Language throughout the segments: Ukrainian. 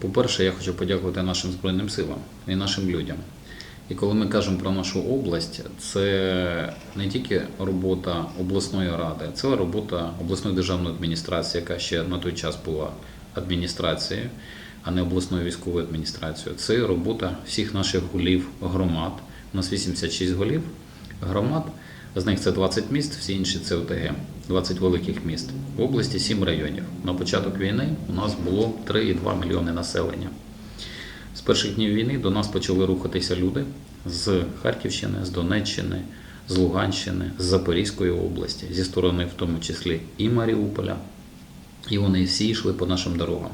По-перше, я хочу подякувати нашим Збройним силам і нашим людям. І коли ми кажемо про нашу область, це не тільки робота обласної ради, це робота обласної державної адміністрації, яка ще на той час була адміністрацією, а не обласною військовою адміністрацією. Це робота всіх наших голів громад. У нас 86 голів громад. З них це 20 міст, всі інші це ОТГ, 20 великих міст. В області 7 районів. На початок війни у нас було 3,2 мільйони населення. З перших днів війни до нас почали рухатися люди з Харківщини, з Донеччини, з Луганщини, з Запорізької області, зі сторони, в тому числі і Маріуполя. І вони всі йшли по нашим дорогам.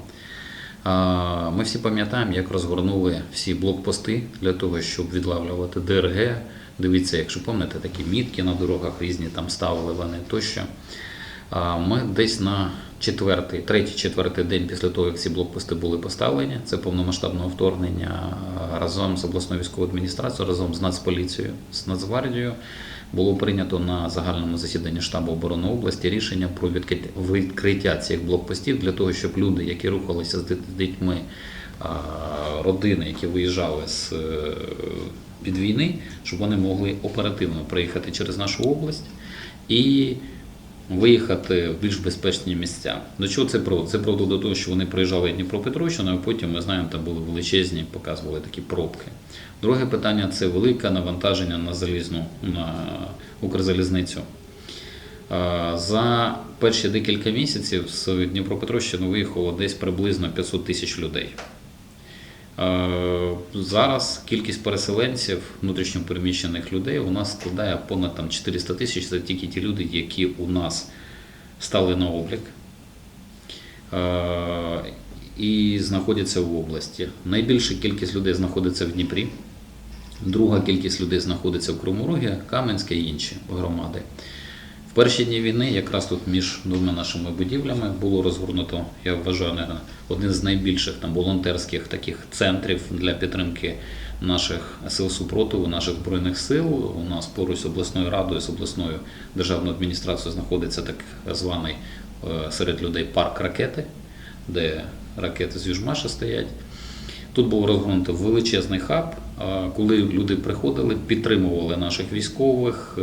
Ми всі пам'ятаємо, як розгорнули всі блокпости для того, щоб відлавлювати ДРГ. Дивіться, якщо пам'ятаєте, такі мітки на дорогах різні там ставили вони тощо. Ми десь на четвертий, третій, четвертий день після того, як ці блокпости були поставлені, це повномасштабного вторгнення разом з обласною військовою адміністрацією, разом з Нацполіцією, з Нацгвардією, було прийнято на загальному засіданні штабу оборони області рішення про відкриття- цих блокпостів для того, щоб люди, які рухалися з дітьми, родини, які виїжджали з під війни, щоб вони могли оперативно приїхати через нашу область і виїхати в більш безпечні місця. До чого це проводить? Це проводило до того, що вони приїжджали в Дніпропетровщину, а потім ми знаємо, там були величезні, показували такі пробки. Друге питання це велике навантаження на залізну на Укрзалізницю. За перші декілька місяців з Дніпропетровщини виїхало десь приблизно 500 тисяч людей. Е, Зараз кількість переселенців, внутрішньопереміщених людей у нас складає понад там, 400 тисяч. Це тільки ті люди, які у нас стали на облік е, і знаходяться в області. Найбільша кількість людей знаходиться в Дніпрі, друга кількість людей знаходиться в Криму-Рогі, Кам'янська і інші громади. Перші дні війни, якраз тут між двома нашими будівлями, було розгорнуто, я вважаю, наверно, один з найбільших там волонтерських таких центрів для підтримки наших сил супротиву, наших збройних сил. У нас поруч з обласною радою, з обласною державною адміністрацією знаходиться так званий е, серед людей парк ракети, де ракети з Южмаша стоять. Тут був розгорнутий величезний хаб. Коли люди приходили, підтримували наших військових, е,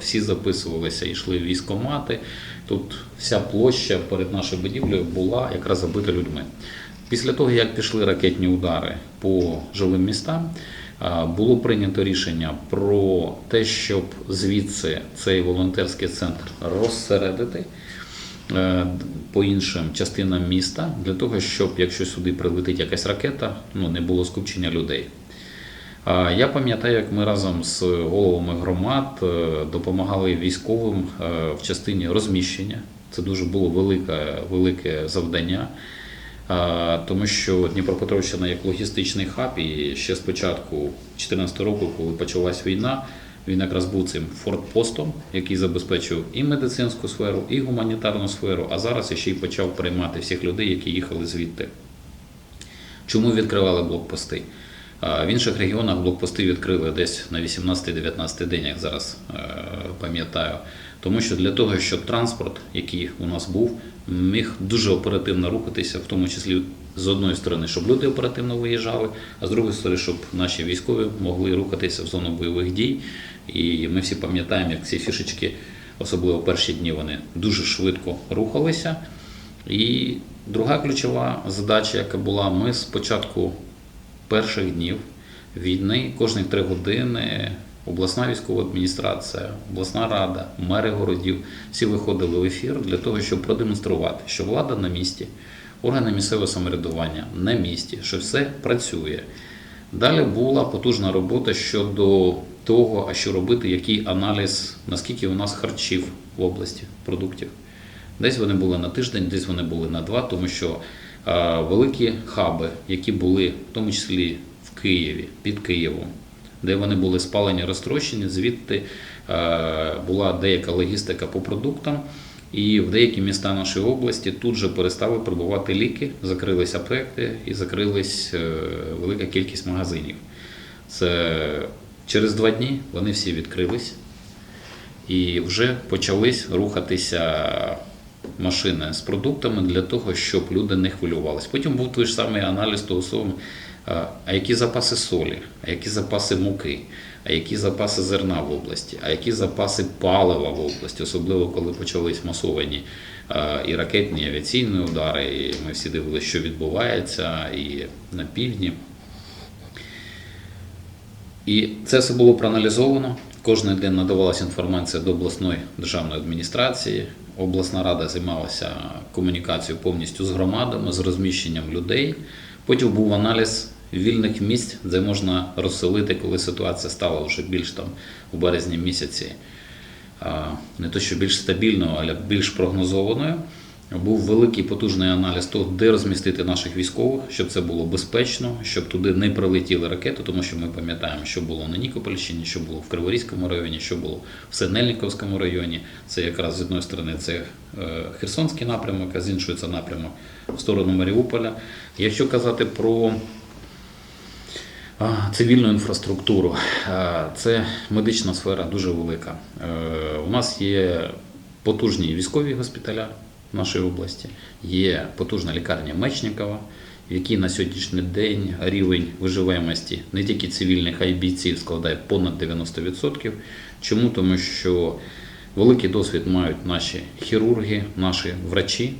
всі записувалися, йшли в військомати. Тут вся площа перед нашою будівлею була якраз забита людьми. Після того, як пішли ракетні удари по жилим містам, було прийнято рішення про те, щоб звідси цей волонтерський центр розсередити е, по іншим частинам міста, для того, щоб якщо сюди прилетить якась ракета, ну не було скупчення людей. Я пам'ятаю, як ми разом з головами громад е, допомагали військовим е, в частині розміщення. Це дуже було велике, велике завдання, тому що Дніпропетровщина як логістичний хаб, і ще з початку 2014 року, коли почалась війна, він якраз був цим фортпостом, який забезпечив і медицинську сферу, і гуманітарну сферу, а зараз ще й почав приймати всіх людей, які їхали звідти. Чому відкривали блокпости? В інших регіонах блокпости відкрили десь на 18-19 день, як зараз е, пам'ятаю. Тому що для того, щоб транспорт, який у нас був, міг дуже оперативно рухатися, в тому числі з одної сторони, щоб люди оперативно виїжджали, а з другої сторони, щоб наші військові могли рухатися в зону бойових дій. І ми всі пам'ятаємо, як ці фішечки, особливо перші дні, вони дуже швидко рухалися. І друга ключова задача, яка була, ми з початку перших днів війни кожні три години обласна військова адміністрація, обласна рада, мери городів всі виходили в ефір для того, щоб продемонструвати, що влада на місці, органи місцевого самоврядування на місці, що все працює. Далі була потужна робота щодо того, а що робити, який аналіз, наскільки у нас харчів в області продуктів. Десь вони були на тиждень, десь вони були на два, тому що великі хаби, які були в тому числі в Києві, під Києвом, де вони були спалені, розтрощені, звідти е, була деяка логістика по продуктам. І в деякі міста нашої області тут же перестали прибувати ліки, закрились аптеки і закрилась е, велика кількість магазинів. Це через два дні вони всі відкрились і вже почались рухатися машини з продуктами для того, щоб люди не хвилювалися. Потім був той ж самий аналіз того самого, а які запаси солі, а які запаси муки, а які запаси зерна в області, а які запаси палива в області, особливо коли почались масовані і ракетні, і авіаційні удари, і ми всі дивилися, що відбувається і на півдні. І це все було проаналізовано. Кожен день надавалася інформація до обласної державної адміністрації. Обласна рада займалася комунікацією повністю з громадами, з розміщенням людей. Потім був аналіз вільних місць, де можна розселити, коли ситуація стала вже більш там у березні місяці не то що більш стабільною, але більш прогнозованою. Був великий потужний аналіз того, де розмістити наших військових, щоб це було безпечно, щоб туди не прилетіли ракети, тому що ми пам'ятаємо, що було на Нікопольщині, що було в Криворізькому районі, що було в Синельниковському районі. Це якраз з одної сторони це е, Херсонський напрямок, а з іншої це напрямок в сторону Маріуполя. Якщо казати про Цивільну інфраструктуру. Це медична сфера дуже велика. Е, У нас є потужні військові госпіталя в нашій області, є потужна лікарня Мечникова, в якій на сьогоднішній день рівень виживаємості не тільки цивільних, а й бійців складає понад 90%. Чому? Тому що великий досвід мають наші хірурги, наші врачі,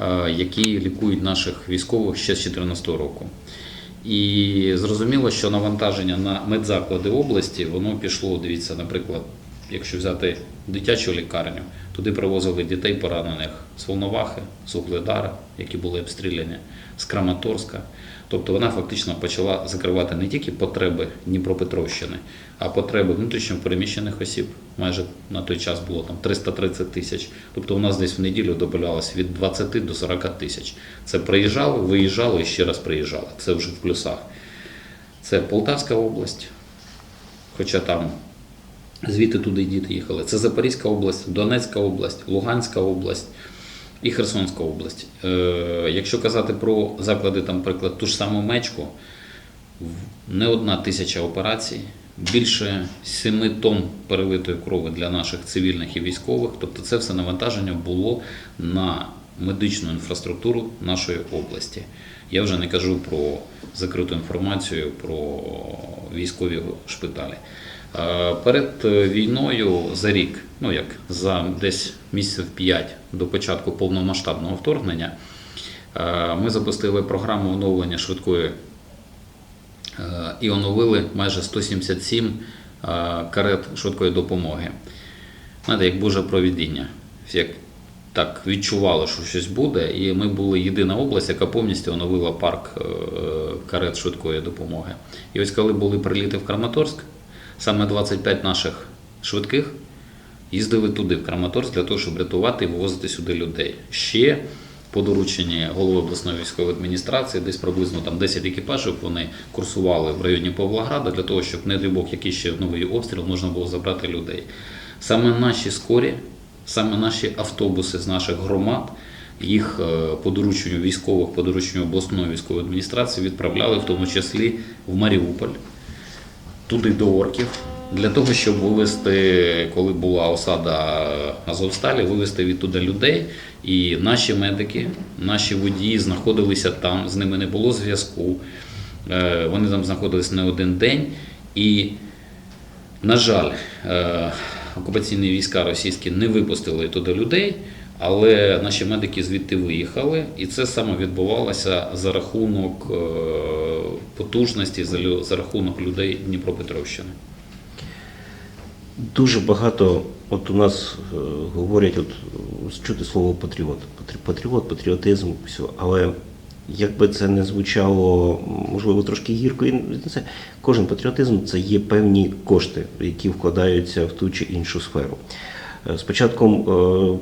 е, які лікують наших військових ще з 2014 року. І зрозуміло, що навантаження на медзаклади області воно пішло. Дивіться, наприклад, якщо взяти дитячу лікарню, туди привозили дітей поранених з Волновахи, з Угледара, які були обстріляні, з Краматорська. Тобто вона фактично почала закривати не тільки потреби Дніпропетровщини, а потреби внутрішньо переміщених осіб. Майже на той час було там 330 тисяч. Тобто у нас десь в неділю добавлялось від 20 до 40 тисяч. Це приїжджали, виїжджали і ще раз приїжджали. Це вже в плюсах. Це Полтавська область, хоча там звідти туди діти їхали. Це Запорізька область, Донецька область, Луганська область і Херсонська область. Е, якщо казати про заклади, там, наприклад, ту ж саму мечку, не одна тисяча операцій, більше 7 тонн перелитої крови для наших цивільних і військових. Тобто це все навантаження було на медичну інфраструктуру нашої області. Я вже не кажу про закриту інформацію про військові шпиталі. Е, Перед е, війною за рік, ну як за десь місяців 5 до початку повномасштабного вторгнення, е, ми запустили програму оновлення швидкої і оновили майже 177 е, карет швидкої допомоги. Знаєте, як Боже провідіння. Як так відчувало, що щось буде, і ми були єдина область, яка повністю оновила парк карет швидкої допомоги. І ось коли були приліти в Краматорськ, саме 25 наших швидких їздили туди, в Краматорськ, для того, щоб рятувати і вивозити сюди людей. Ще по дорученні голови обласної військової адміністрації, десь приблизно там 10 екіпажів вони курсували в районі Павлограда для того, щоб, не дай Бог, який ще новий обстріл можна було забрати людей. Саме наші скорі, саме наші автобуси з наших громад, їх е, по дорученню військових, по дорученню обласної військової адміністрації відправляли в тому числі в Маріуполь туди до орків, для того, щоб вивезти, коли була осада Азовсталі, вивезти відтуди людей. І наші медики, наші водії знаходилися там, з ними не було зв'язку. Е, Вони там знаходились не один день. І, на жаль, е, окупаційні війська російські не випустили туди людей, але наші медики звідти виїхали, і це саме відбувалося за рахунок е, потужності, за рахунок людей Дніпропетровщини. Дуже багато, от у нас е, говорять, от чути слово патріот. Патріот, патріотизм, все. Але як би це не звучало, можливо, трошки гірко, це, кожен патріотизм це є певні кошти, які вкладаються в ту чи іншу сферу. Е, З початком е,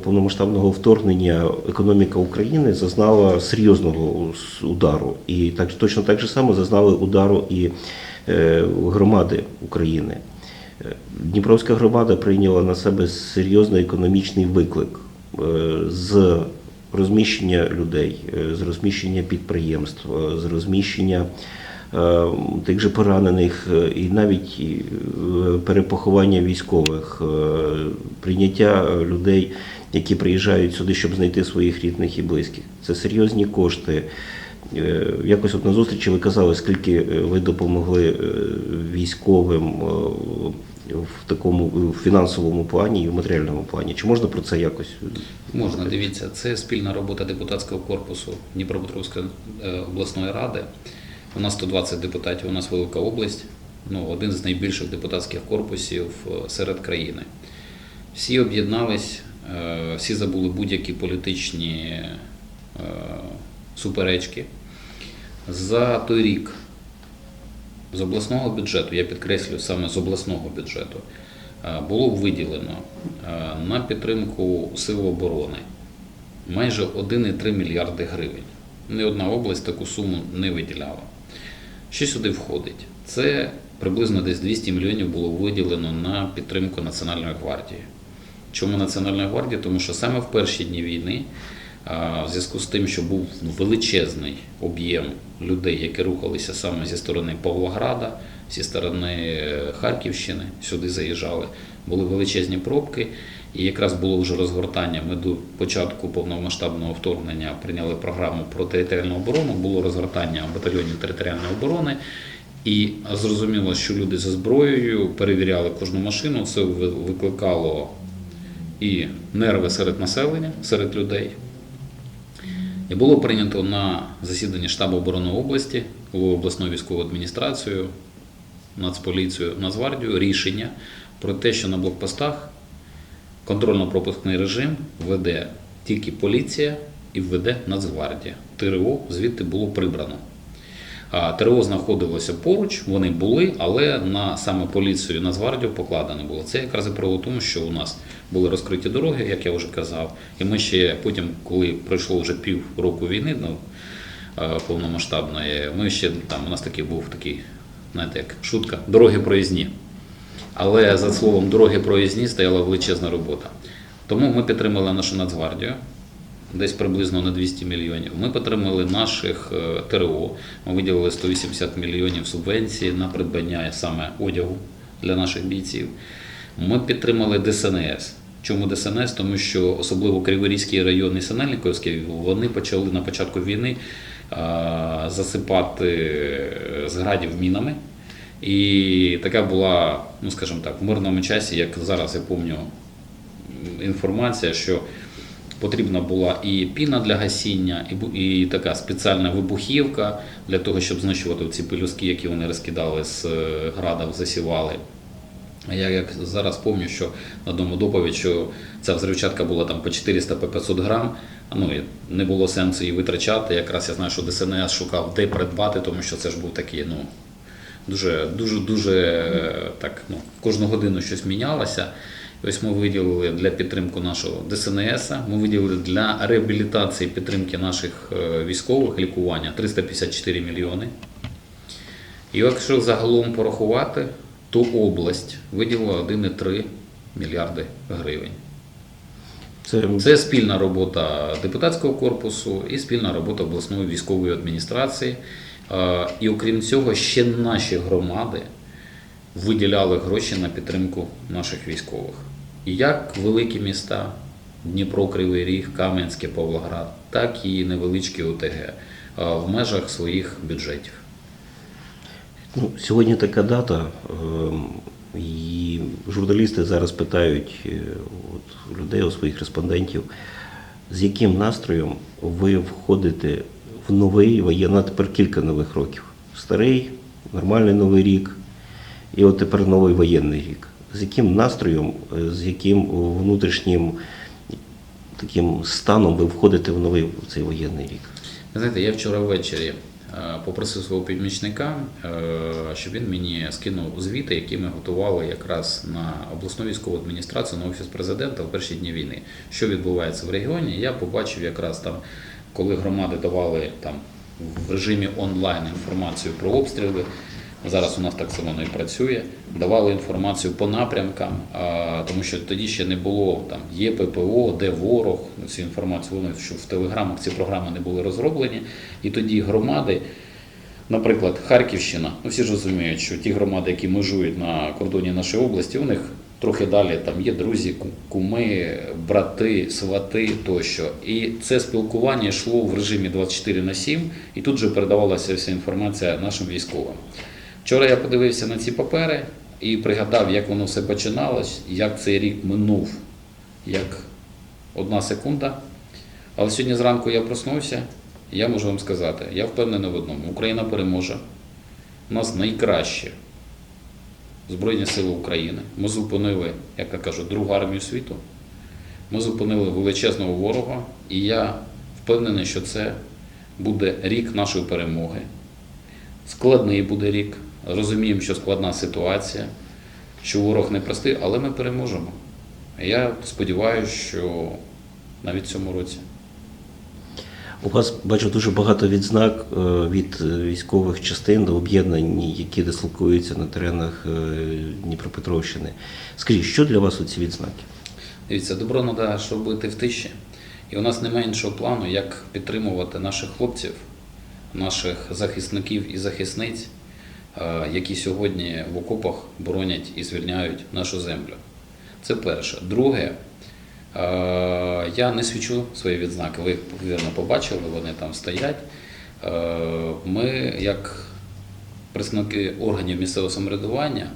повномасштабного вторгнення економіка України зазнала серйозного удару, і так точно так же само зазнали удару і е, громади України. Дніпровська громада прийняла на себе серйозний економічний виклик з розміщення людей, з розміщення підприємств, з розміщення тих же поранених е, і навіть е, перепоховання військових, е, прийняття людей які приїжджають сюди, щоб знайти своїх рідних і близьких. Це серйозні кошти. Е, Якось от на зустрічі ви казали, скільки е, ви допомогли е, військовим е, в такому в фінансовому плані і в матеріальному плані. Чи можна про це якось? Можна, дивіться, це спільна робота депутатського корпусу Дніпропетровської е, обласної ради. У нас 120 депутатів, у нас велика область, ну, один з найбільших депутатських корпусів е, серед країни. Всі об'єднались, е, всі забули будь-які політичні е, суперечки. За той рік з обласного бюджету, я підкреслюю саме з обласного бюджету, було виділено на підтримку сил оборони майже 1,3 мільярди гривень. Ні одна область таку суму не виділяла. Що сюди входить? Це приблизно десь 200 мільйонів було виділено на підтримку Національної гвардії. Чому Національної гвардії? Тому що саме в перші дні війни, в зв'язку з тим, що був величезний об'єм людей, які рухалися саме зі сторони Павлограда, зі сторони Харківщини, сюди заїжджали, були величезні пробки. І якраз було вже розгортання. Ми до початку повномасштабного вторгнення прийняли програму про територіальну оборону, було розгортання батальйонів територіальної оборони. І зрозуміло, що люди зі зброєю перевіряли кожну машину. Це викликало і нерви серед населення, серед людей. І було прийнято на засіданні штабу оборони області, головою обласною військовою адміністрацією, Нацполіцією, Нацгвардією рішення про те, що на блокпостах контрольно-пропускний режим веде тільки поліція і введе Нацгвардія. ТРО звідти було прибрано. ТРО знаходилося поруч, вони були, але на саме поліцію і Нацгвардію покладено було. Це якраз і привело тому, що у нас були розкриті дороги, як я вже казав. І ми ще потім, коли пройшло вже пів року війни, ну, е, повномасштабної, ми ще там у нас такий був такий, знаєте, як шутка, дороги проїзні. Але за словом дороги проїзні стояла величезна робота. Тому ми підтримали нашу Нацгвардію десь приблизно на 200 мільйонів. Ми підтримали наших е, ТРО. Ми виділили 180 мільйонів субвенції на придбання саме одягу для наших бійців. Ми підтримали ДСНС. Чому ДСНС? Тому що особливо Криворізький район і Синельниковський вони почали на початку війни засипати е, зградів мінами. І така була, ну скажімо так, в мирному часі, як зараз я пам'ятаю, інформація, що потрібна була і піна для гасіння, і, і така спеціальна вибухівка для того, щоб знищувати ці пелюстки, які вони розкидали з е, градів, засівали. А Я як зараз пам'ятаю, що на одному доповідь, що ця взривчатка була там по 400 по 500 грам. Ну, і не було сенсу її витрачати. Якраз я знаю, що ДСНС шукав, де придбати, тому що це ж був такий, ну, дуже, дуже, дуже так, ну, кожну годину щось мінялося. І ось ми виділили для підтримки нашого ДСНС, ми виділили для реабілітації підтримки наших е, військових лікування 354 мільйони. І якщо загалом порахувати, то область виділила 1,3 мільярди гривень. Це, Це спільна робота депутатського корпусу і спільна робота обласної військової адміністрації. Е, І окрім цього, ще наші громади виділяли гроші на підтримку наших військових. Як великі міста Дніпро, Кривий Ріг, Кам'янське, Павлоград, так і невеличкі ОТГ е, в межах своїх бюджетів. Ну, сьогодні така дата, ем, і журналісти зараз питають е, от, людей, у своїх респондентів, з яким настроєм ви входите в новий воєнний, тепер кілька нових років. Старий, нормальний новий рік, і от тепер новий воєнний рік. З яким настроєм, е, з яким внутрішнім таким станом ви входите в новий в цей воєнний рік? Знаєте, я вчора ввечері е, попросив свого помічника, е, щоб він мені скинув звіти, які ми готували якраз на обласну військову адміністрацію, на офіс президента в перші дні війни. Що відбувається в регіоні? Я побачив якраз там, коли громади давали там в режимі онлайн інформацію про обстріли. Зараз у нас так само воно і працює. Давали інформацію по напрямкам, тому що тоді ще не було там є ППО, де ворог. Цю інформацію вони що в телеграмах ці програми не були розроблені. І тоді громади, наприклад, Харківщина, ну всі ж розуміють, що ті громади, які межують на кордоні нашої області, у них трохи далі там є друзі, куми, брати, свати тощо. І це спілкування йшло в режимі 24 на 7, і тут же передавалася вся інформація нашим військовим. Вчора я подивився на ці папери і пригадав, як воно все починалось, як цей рік минув, як одна секунда. Але сьогодні зранку я проснувся, і я можу вам сказати, я впевнений в одному: Україна переможе. У нас найкраще Збройні Сили України. Ми зупинили, як я кажу, другу армію світу. Ми зупинили величезного ворога, і я впевнений, що це буде рік нашої перемоги. Складний буде рік. Розуміємо, що складна ситуація, що ворог непростий, але ми переможемо. Я сподіваюся, що навіть в цьому році. У вас бачу дуже багато відзнак е, від е, військових частин до об'єднань, які дислокуються на теренах е, Дніпропетровщини. Скажіть, що для вас ці відзнаки? Дивіться, добро треба, щоб бути в тиші. І у нас немає іншого плану, як підтримувати наших хлопців, наших захисників і захисниць, які сьогодні в окопах боронять і звільняють нашу землю. Це перше. Друге, я не свічу свої відзнаки. Ви їх, вірно, побачили, вони там стоять. Е, Ми, як представники органів місцевого самоврядування,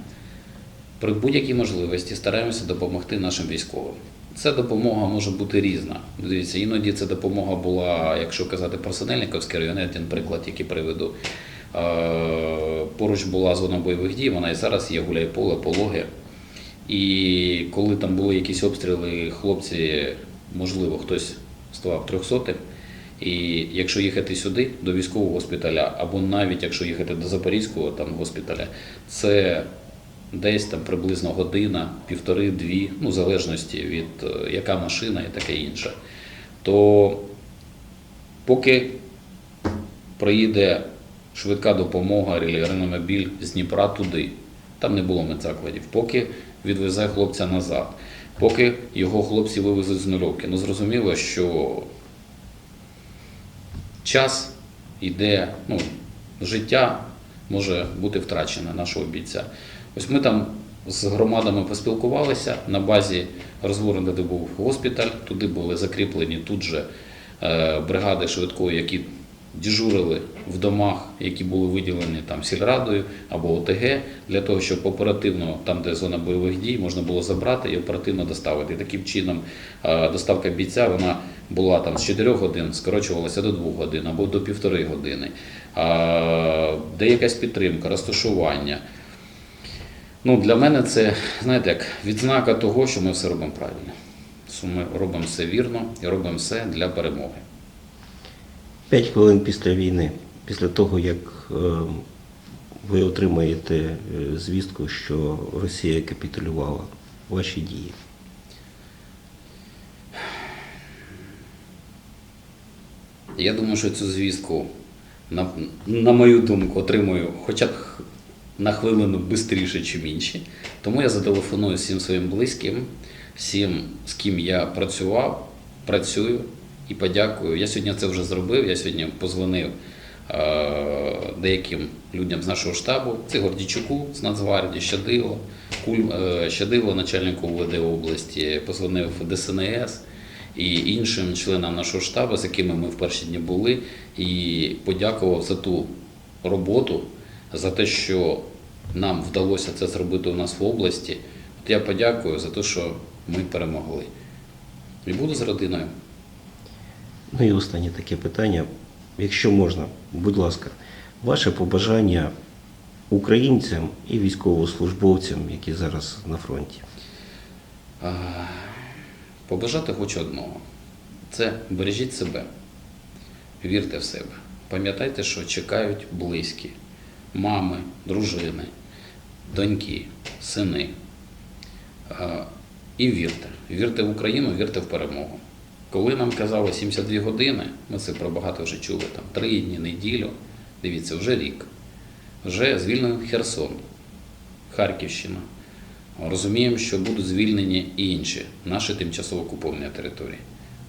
при будь-якій можливості стараємося допомогти нашим військовим. Ця допомога може бути різна. Дивіться, іноді ця допомога була, якщо казати про Синельниковський район, один приклад, який приведу. Е, Поруч була зона бойових дій, вона і зараз є гуляйполе, пологи. І коли там були якісь обстріли, хлопці, можливо, хтось ставав трьохсотим. І якщо їхати сюди, до військового госпіталя, або навіть якщо їхати до Запорізького там, госпіталя, це десь там приблизно година, півтори-дві, ну, в залежності від е, яка машина і таке інше. То поки проїде швидка допомога, реанімобіль з Дніпра туди, там не було медзакладів, поки відвезе хлопця назад, поки його хлопці вивезуть з нульовки. Ну зрозуміло, що час йде, ну, життя може бути втрачене нашого бійця. Ось ми там з громадами поспілкувалися на базі розгорнути, був госпіталь, туди були закріплені тут же е, бригади швидкої, які дежурили в домах, які були виділені там сільрадою або ОТГ, для того, щоб оперативно, там, де зона бойових дій, можна було забрати і оперативно доставити. І таким чином е, доставка бійця вона була там з 4 годин, скорочувалася до 2 годин або до півтори години. Е, Де якась підтримка, розташування. Ну, для мене це, знаєте, як відзнака того, що ми все робимо правильно. Що ми робимо все вірно і робимо все для перемоги. П'ять хвилин після війни, після того, як е, ви отримаєте е, звістку, що Росія капітулювала, ваші дії. Я думаю, що цю звістку, на, на мою думку, отримую хоча б на хвилину швидше, ніж інші. Тому я зателефоную всім своїм близьким, всім, з ким я працював, працюю і подякую. Я сьогодні це вже зробив. Я сьогодні позвонив е, деяким людям з нашого штабу. Це Гордійчуку з Нацгвардії, Щадило, Куль, е, Щадило, начальнику УВД області, позвонив ДСНС і іншим членам нашого штабу, з якими ми в перші дні були, і подякував за ту роботу, за те, що нам вдалося це зробити у нас в області. От я подякую за те, що ми перемогли. І буду з родиною. Ну і останнє таке питання. Якщо можна, будь ласка, ваше побажання українцям і військовослужбовцям, які зараз на фронті. Побажати хочу одного. Це бережіть себе, вірте в себе. Пам'ятайте, що чекають близькі, мами, дружини, доньки, сини. І вірте. Вірте в Україну, вірте в перемогу. Коли нам казали 72 години, ми це про багато вже чули, там 3 дні, неділю, дивіться, вже рік. Вже звільнений Херсон, Харківщина. Розуміємо, що будуть звільнені і інші наші тимчасово окуповані території.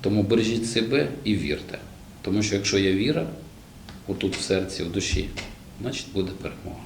Тому бережіть себе і вірте. Тому що якщо є віра, отут в серці, в душі, значить буде перемога.